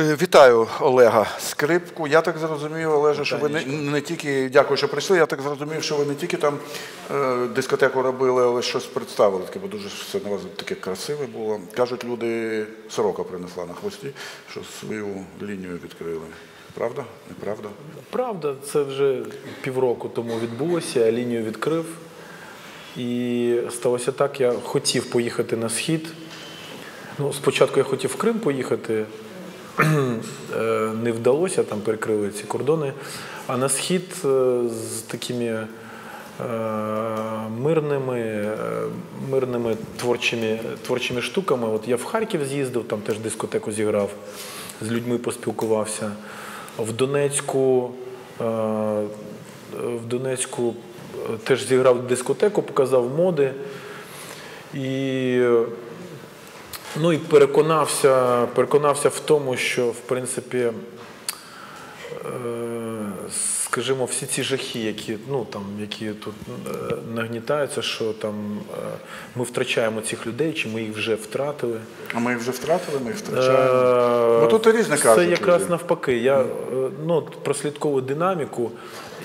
Е, Вітаю Олега Скрипку. Я так зрозумів, Олеже, що ви не, не тільки дякую, що прийшли. Я так зрозумів, що ви не тільки там е, дискотеку робили, але щось представили таке, бо дуже все на вас таке красиве було. Кажуть, люди сорока принесла на хвості, що свою лінію відкрили. Правда? Неправда? Правда, це вже півроку тому відбулося, я лінію відкрив. І сталося так, я хотів поїхати на схід. Ну, спочатку я хотів в Крим поїхати, не вдалося, там перекрили ці кордони. А на схід е, з такими е, мирними, е, мирними творчими, творчими штуками. От я в Харків з'їздив, там теж дискотеку зіграв, з людьми поспілкувався. В Донецьку, е, в Донецьку е, теж зіграв дискотеку, показав моди. І Ну і переконався, переконався в тому, що в принципі, е, скажімо, всі ці жахи, які, ну, там, які тут е, нагнітаються, що там е, ми втрачаємо цих людей, чи ми їх вже втратили. А ми їх вже втратили, ми їх втрачаємо. Бо тут різне кажуть. Це якраз люди. навпаки. Я ну, прослідковую динаміку,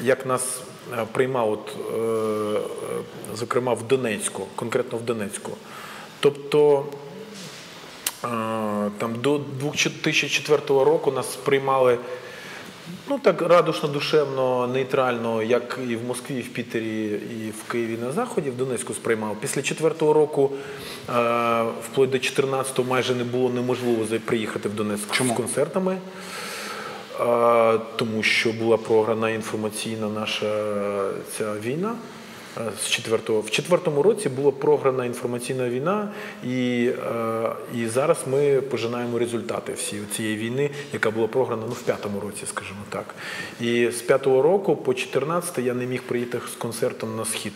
як нас приймав, от, зокрема, в Донецьку, конкретно в Донецьку. Тобто там до 2004 року нас приймали ну так радушно, душевно, нейтрально, як і в Москві, і в Пітері, і в Києві на Заході, в Донецьку сприймав. Після четвертого року, вплоть до 14-го, майже не було неможливо приїхати в Донецьк Чому? з концертами. Тому що була програна інформаційна наша ця війна. Е, З четвертого в четвертому році була програна інформаційна війна, і, е, і зараз ми пожинаємо результати всієї цієї війни, яка була програна ну, в п'ятому році, скажімо так. І з п'ятого року по 14 я не міг приїхати з концертом на схід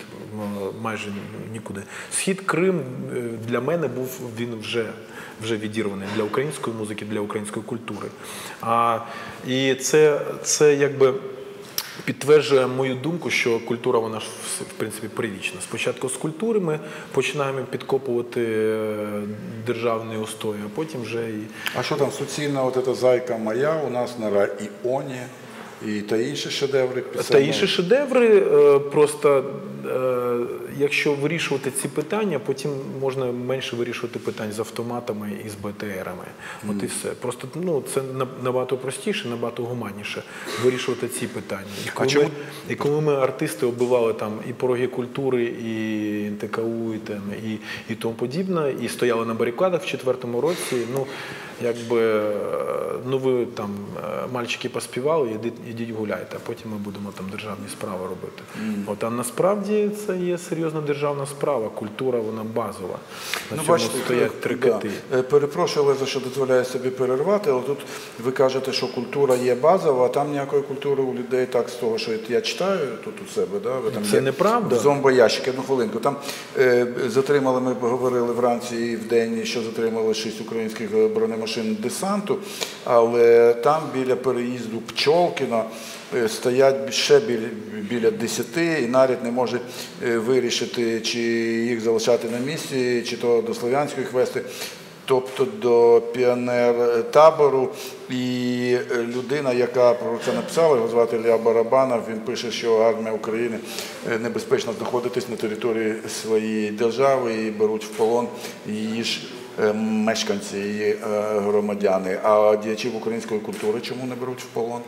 майже нікуди. Схід Крим е, для мене був він вже вже відірваний для української музики, для української культури. А, і це, це якби підтверджує мою думку, що культура вона ж в принципі привічна. Спочатку з культури ми починаємо підкопувати державні державний устой, а потім вже і А що там суцільна от ця зайка моя у нас на Раіоні і та інші шедеври Та інші шедеври е, просто, е, якщо вирішувати ці питання, потім можна менше вирішувати питань з автоматами і з БТРами. От і все. Просто ну, це на- набагато простіше, набагато гуманніше вирішувати ці питання. І коли, чому- ми, і коли ми артисти оббивали там і пороги культури, і НТКУ, і, там, і, і тому подібне, і стояли на барикадах в четвертому році, ну якби е, ну ви там мальчики поспівали, ідіть, ідіть гуляйте, а потім ми будемо там державні справи робити. От а насправді це є серйозна державна справа. Культура вона базова. На Ну, цьому бачите, стоять три кити. Е, Перепрошую, Олеже, що дозволяю собі перервати, але тут ви кажете, що культура є базова, а там ніякої культури у людей так з того, що я читаю тут у себе. Да? Ви там Це є неправда. Зомбоящики, одну хвилинку. Там е, затримали, ми говорили вранці і в день, що затримали шість українських бронемашин десанту, але там біля переїзду Пчолкіна е, стоять ще біля, біля 10 і навіть не можуть е, вирішити, чи їх залишати на місці, чи то до Слов'янської їх вести. Тобто до піонер табору і е, людина, яка про це написала, його звати Ілля Барабанов, він пише, що армія України небезпечно знаходитись на території своєї держави і беруть в полон її ж мешканці, її громадяни. А діячів української культури чому не беруть в полон?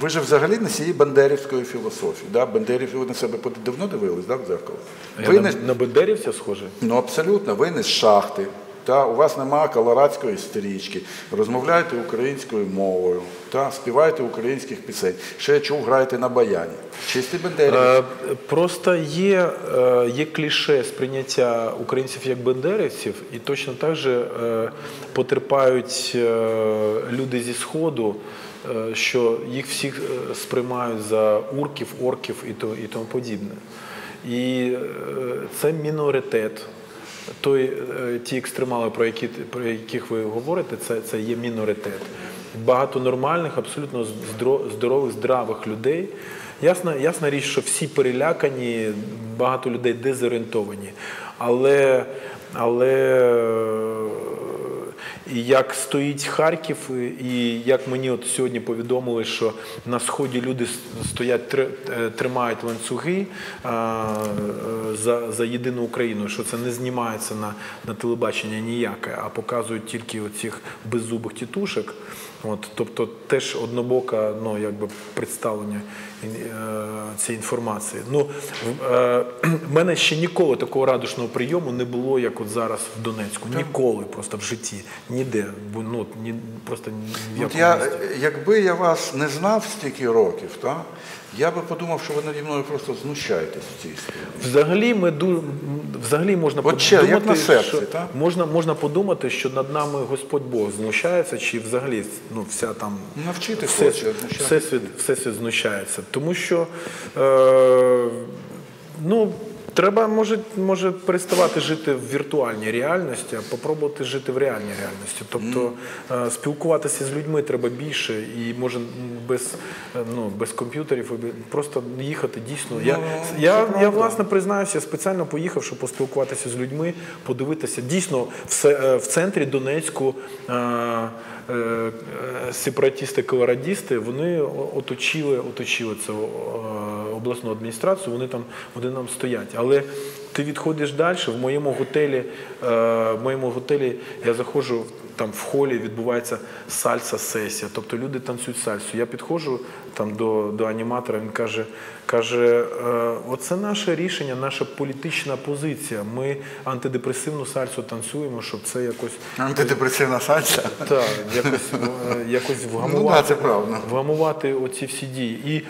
Ви ж взагалі носії бандерівської філософії. Да? Бандерів ви на себе давно дивились да, в дзеркало? Я Ви на, не, на Бендерівця схожий. Ну абсолютно, ви не з шахти. Та, у вас немає колорадської стрічки, розмовляєте українською мовою, та, співаєте українських пісень. Ще я чув, граєте на баяні. Чисті бендері. Е, Просто є, е, є кліше сприйняття українців як бендерівців, і точно так же е, потерпають люди зі Сходу, що їх всіх е, сприймають за урків, орків і, то, і тому подібне. І е, це міноритет. Той, е, ті екстремали, про, які, про яких ви говорите, це, це є міноритет. Багато нормальних, абсолютно здорових, здравих людей. Ясна, ясна річ, що всі перелякані, багато людей дезорієнтовані. Але, але е, і як стоїть Харків, і як мені от сьогодні повідомили, що на сході люди стоять, е, тримають ланцюги е, за, за єдину Україну, що це не знімається на, на телебачення ніяке, а показують тільки оцих беззубих тітушок. От, тобто теж однобока ну, якби представлення е, цієї інформації. Ну, в е, мене ще ніколи такого радушного прийому не було, як от зараз в Донецьку. Ніколи просто в житті. Ніде. Бо, Ну, ні, просто ні От я, якби я вас не знав стільки років, та, я би подумав, що ви наді мною просто знущаєтесь в цій історії. Взагалі, ми ду... взагалі можна От ще, як подумати, на серці, що так? можна, можна подумати, що над нами Господь Бог знущається, чи взагалі ну, вся там Навчити все, хоче знущатися. всесвіт, всесвіт знущається. Тому що е, ну, треба може, може переставати жити в віртуальній реальності, а попробувати жити в реальній реальності. Тобто е, спілкуватися з людьми треба більше і може без, е, ну, без комп'ютерів просто їхати дійсно. я, Ну, я, я власне признаюся, я спеціально поїхав, щоб поспілкуватися з людьми, подивитися. Дійсно, в, е, в центрі Донецьку. Е, е, е, Сепаратісти, колорадісти, вони оточили, оточили цю е, обласну адміністрацію, вони там вони нам стоять. Але ти відходиш далі. В моєму готелі, е, в моєму готелі я заходжу там в холі відбувається сальса-сесія. Тобто люди танцюють сальсу. Я підходжу там до, до аніматора, він каже, каже, е, оце наше рішення, наша політична позиція. Ми антидепресивну сальсу танцюємо, щоб це якось Антидепресивна сальса. так, якось, е, якось Ну вгамувати, да, це правда. вгамувати оці всі дії. І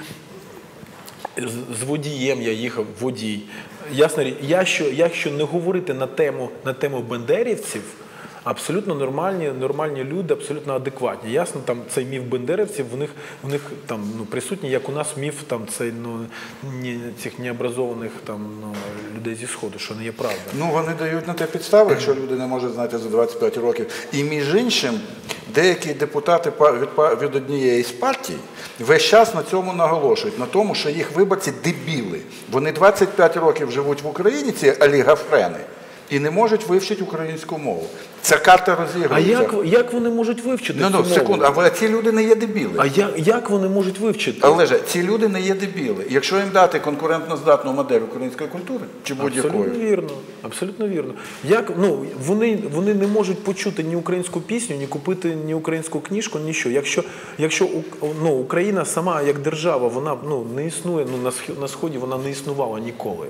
з, водієм я їхав, водій. Ясно, річ, якщо, якщо не говорити на тему, на тему бендерівців, абсолютно нормальні, нормальні люди, абсолютно адекватні. Ясно, там цей міф бендерівців, в них, в них там ну, присутній, як у нас міф там цей ну ні, цих необразованих там ну, людей зі сходу, що не є правда. Ну, вони дають на те підстави, якщо люди не можуть знати за 25 років. І між іншим, деякі депутати від, від однієї з партій весь час на цьому наголошують, на тому, що їх виборці дебіли. Вони 25 років живуть в Україні, ці олігафрени, і не можуть вивчити українську мову. Ця карта А як, як вони можуть вивчити? Ну, цю ну, мову? секунду, а ці люди не є дебіли. А як, як вони можуть вивчити? Але ж ці люди не є дебіли. Якщо їм дати конкурентно-здатну модель української культури чи будь-якої, Абсолютно вірно, абсолютно вірно. Як ну вони, вони не можуть почути ні українську пісню, ні купити ні українську книжку, ніщо. Якщо, якщо ну, Україна сама як держава, вона ну не існує. Ну на сході вона не існувала ніколи.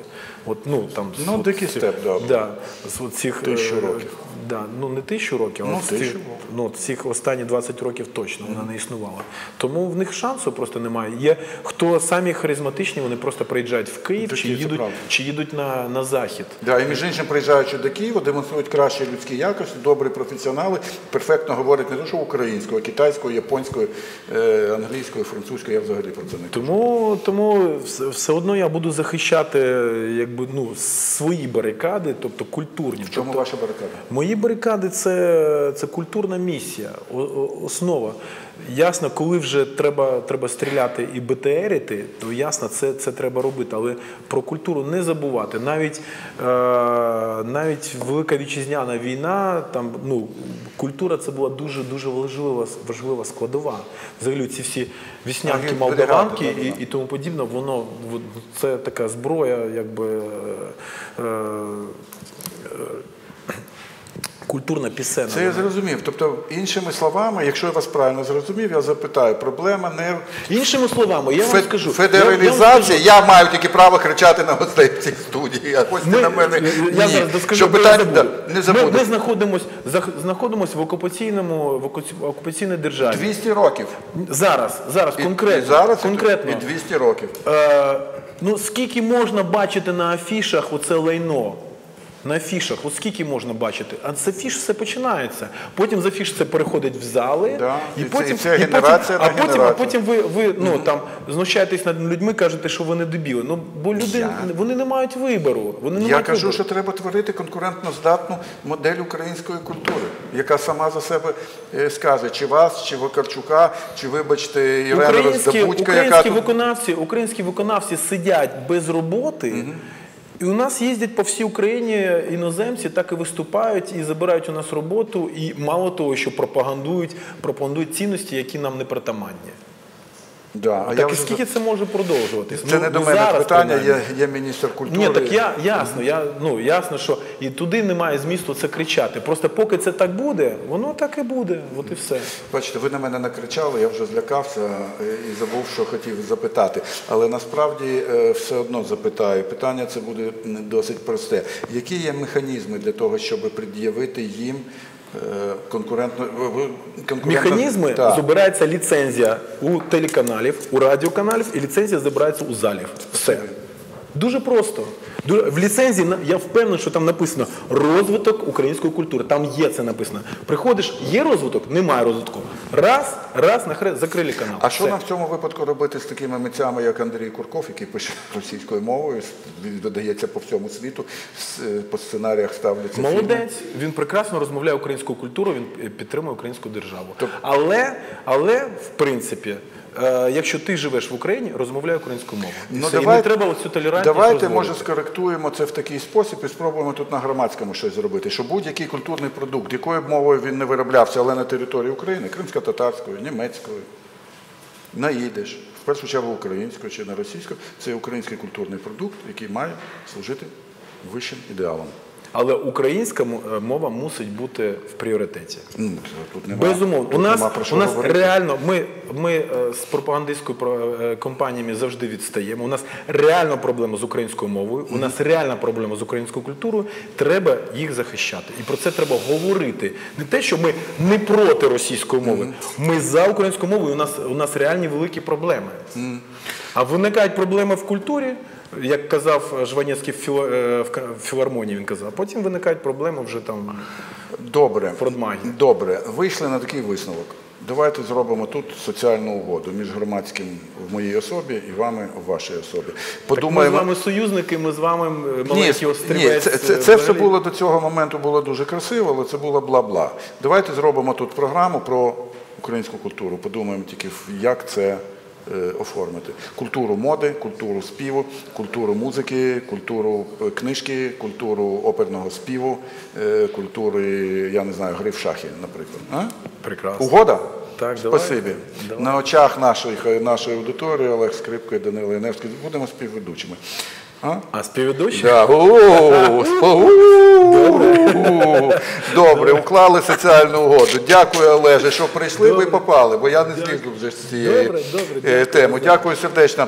От ну там Ну, от дикий степ, да. да, з цих Тисячу е, років. Да, ну не тисячу років, Ну, а тисячу цих, ну, цих останні 20 років точно вона не існувала. Тому в них шансу просто немає. Є хто самі харизматичні, вони просто приїжджають в Київ чи їдуть, чи їдуть на, на захід. Да, і між іншим, приїжджаючи до Києва, демонструють кращі людські якості, добрі професіонали, перфектно говорять не лише українською, а китайською, японською, е, англійською, французькою. Я взагалі про це не кажу. Тому, тому все, все одно я буду захищати якби, ну, свої барикади, тобто культурні. В чому тобто, ваша барикада? Мої барикади це, це культурна місія, основа. Ясно, коли вже треба, треба стріляти і БТРити, то ясно, це, це треба робити. Але про культуру не забувати. Навіть, е, навіть Велика Вітчизняна війна, там, ну, культура це була дуже дуже важлива, важлива складова. Взагалі ці всі віснянки, молдаванки і, і тому подібне, воно це така зброя, якби. Е, е, Культурна пісена. Це я зрозумів. Тобто, іншими словами, якщо я вас правильно зрозумів, я запитаю, проблема не Іншими словами, я вам скажу. федералізації. Я, маю тільки право кричати на гостей в цій студії, а гості Ми, на мене я ні. зараз доскажу, Щоб бо я да, не Ми, забуду. ми в окупаційному в окупаційній державі. 200 років. Зараз, зараз, І- конкретно. і зараз конкретно. і 200 років. Е, ну, скільки можна бачити на афішах оце лайно? На афішах, от скільки можна бачити? А з афіш все починається. Потім з афіш це переходить в зали, Да, і, і це- потім, і це генерація потім, а потім, а потім ви, ви ну, там, знущаєтесь над людьми, кажете, що вони дебіли. Ну, бо люди Я- вони не мають вибору. Вони не Я мають кажу, вибору. що треба творити конкурентно здатну модель української культури, яка сама за себе е, скаже, чи вас, чи Вакарчука, чи вибачте, Ірена Українські, Роздобудька, яка українські, виконавці, українські виконавці сидять без роботи. І у нас їздять по всій Україні іноземці, так і виступають і забирають у нас роботу, і мало того, що пропагандують, пропагандують цінності, які нам не притаманні. Да. А я так і вже скільки це може продовжуватись? Це Ну, не до ну, мене зараз, питання, принаймні. є, міністр культури. Ні, так я ясно, я ну ясно, що і туди немає змісту це кричати. Просто поки це так буде, воно так і буде. От і все. Бачите, ви на мене накричали, я вже злякався і забув, що хотів запитати. Але насправді е, все одно запитаю. Питання це буде досить просте. Які є механізми для того, щоб пред'явити їм конкурентно в- в- конкурентно- Механізми Так. збирається ліцензія у телеканалів, у радіоканалів, і ліцензія збирається у залів. Все. Дуже просто. В ліцензії я впевнений, що там написано розвиток української культури. Там є це написано. Приходиш, є розвиток, немає розвитку. Раз, раз, нахре закрили канал. А що нам в цьому випадку робити з такими митцями, як Андрій Курков, який пише російською мовою, с- видається по всьому світу, е, по сценаріях ставляться фільми? Молодець, він прекрасно розмовляє українською культурою, він е, підтримує українську державу. Але, але в принципі, якщо ти живеш в Україні, розмовляй українською мовою. І Ну, все. І не треба оцю толерантність Давайте, розводити. може, скоректуємо це в такий спосіб і спробуємо тут на громадському щось зробити. Що будь-який культурний продукт, якою б мовою він не вироблявся, але на території України, кримсько-татарською, німецькою, наїдеш, в першу чергу українською чи на російською, це український культурний продукт, який має служити вищим ідеалам. Але українська е, мова мусить бути в пріоритеті. Ну, Тут нема, Безумовно, тут у нас нема про що у нас говорити. реально ми, ми е, з пропагандистською про- е, компаніями завжди відстаємо. У нас реально проблема з українською мовою. У нас реальна проблема з українською культурою. Треба їх захищати, і про це треба говорити. Не те, що ми не проти російської мови. Ми за українською мовою. У нас у нас реальні великі проблеми. А виникають проблеми в культурі. Як казав Жванецький в, е, в філармонії, він казав. Потім виникають проблеми вже там. Добре. Фронтмагі. Добре. Вийшли на такий висновок. Давайте зробимо тут соціальну угоду між громадським в моїй особі і вами в вашій особі. Так ми з вами союзники, ми з вами е, Ні, маленький ні, це, це, е, це все було до цього моменту було дуже красиво, але це було бла-бла. Давайте зробимо тут програму про українську культуру. Подумаємо тільки, як це оформити. Культуру моди, культуру співу, культуру музики, культуру е, книжки, культуру оперного співу, е, культури, я не знаю, гри в шахи, наприклад. А? Прекрасно. Угода? Так. Спасибі. Давай. На очах нашої, нашої аудиторії Олег Скрипко і Данило Яневський будемо співведучими. А? А співведучий? Да. Добре, уклали соціальну угоду. Дякую, Олеже, що прийшли, ви попали, бо я не злізу вже з цієї е, теми. Дякую сердечно.